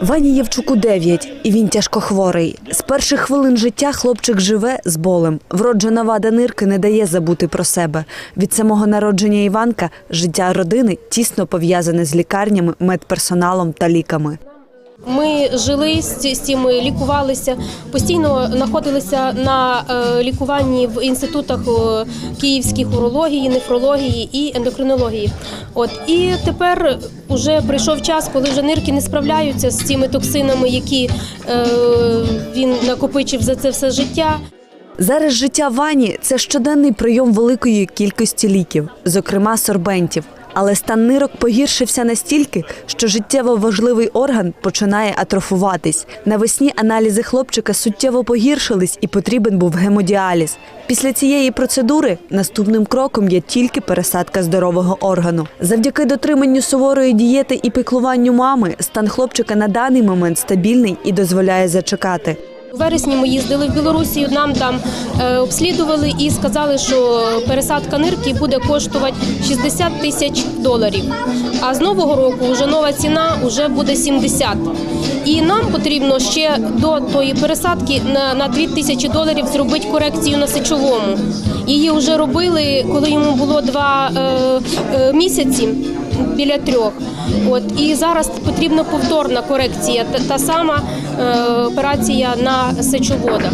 Вані Євчуку 9, і він тяжкохворий. З перших хвилин життя хлопчик живе з болем. Вроджена вада нирки не дає забути про себе. Від самого народження Іванка життя родини тісно пов'язане з лікарнями, медперсоналом та ліками. Ми жили з цим, лікувалися, постійно знаходилися на е, лікуванні в інститутах е, київських урології, нефрології і ендокринології. От і тепер вже прийшов час, коли вже нирки не справляються з цими токсинами, які е, він накопичив за це все життя. Зараз життя Вані це щоденний прийом великої кількості ліків, зокрема сорбентів. Але стан нирок погіршився настільки, що життєво важливий орган починає атрофуватись. Навесні аналізи хлопчика суттєво погіршились і потрібен був гемодіаліз. Після цієї процедури наступним кроком є тільки пересадка здорового органу. Завдяки дотриманню суворої дієти і піклуванню мами стан хлопчика на даний момент стабільний і дозволяє зачекати. Вересні ми їздили в Білорусі, нам там е, обслідували і сказали, що пересадка нирки буде коштувати 60 тисяч доларів. А з нового року вже нова ціна вже буде 70. І нам потрібно ще до тої пересадки на, на 2 тисячі доларів зробити корекцію на сечовому. Її вже робили, коли йому було два е, е, місяці біля трьох. От і зараз потрібна повторна корекція, та, сама операція на сечоводах.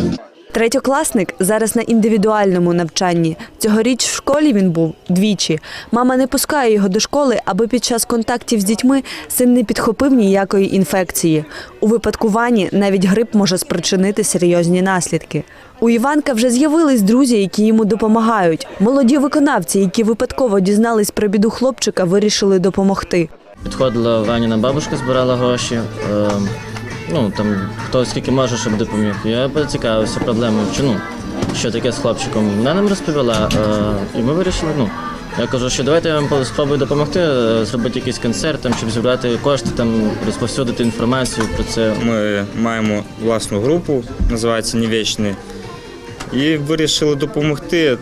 Третьокласник зараз на індивідуальному навчанні. Цьогоріч в школі він був двічі. Мама не пускає його до школи, аби під час контактів з дітьми син не підхопив ніякої інфекції. У випадку вані навіть грип може спричинити серйозні наслідки. У Іванка вже з'явились друзі, які йому допомагають. Молоді виконавці, які випадково дізнались про біду хлопчика, вирішили допомогти. Підходила Ваніна бабушка, збирала гроші. Е, ну там хто скільки може, щоб допоміг. Я поцікавився проблемою, чи ну, що таке з хлопчиком. Вона нам розповіла, е, і ми вирішили, ну. Я кажу, що давайте я вам спробую допомогти, е, зробити якийсь концерт, там, щоб зібрати кошти, там, розповсюдити інформацію про це. Ми маємо власну групу, називається Нівечний, і вирішили допомогти,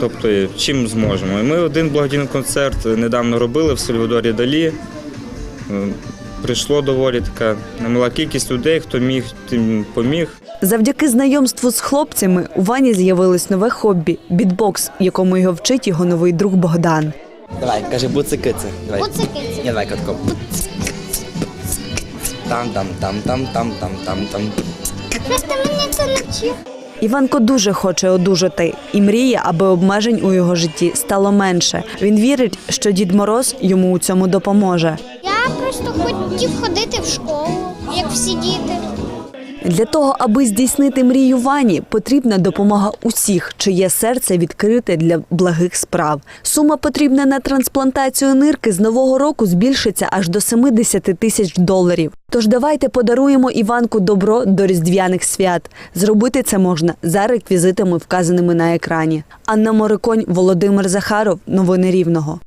тобто чим зможемо. І ми один благодійний концерт недавно робили в Сальвадорі Далі. Прийшло доволі така немала кількість людей, хто міг, тим поміг. Завдяки знайомству з хлопцями у Вані з'явилось нове хобі бітбокс, якому його вчить його новий друг Богдан. Давай, кажи. Давай. Буцикиці. Ні, давай катко. Там, там, там, там, там, там, там, там. Щось мені це навчив. Іванко дуже хоче одужати і мріє, аби обмежень у його житті стало менше. Він вірить, що Дід Мороз йому у цьому допоможе. Просто хотів ходити в школу, як всі діти. Для того, аби здійснити мрію Вані, потрібна допомога усіх, чиє серце відкрите для благих справ. Сума потрібна на трансплантацію нирки з нового року збільшиться аж до 70 тисяч доларів. Тож давайте подаруємо Іванку добро до різдвяних свят. Зробити це можна за реквізитами, вказаними на екрані. Анна Мориконь, Володимир Захаров. Новини Рівного.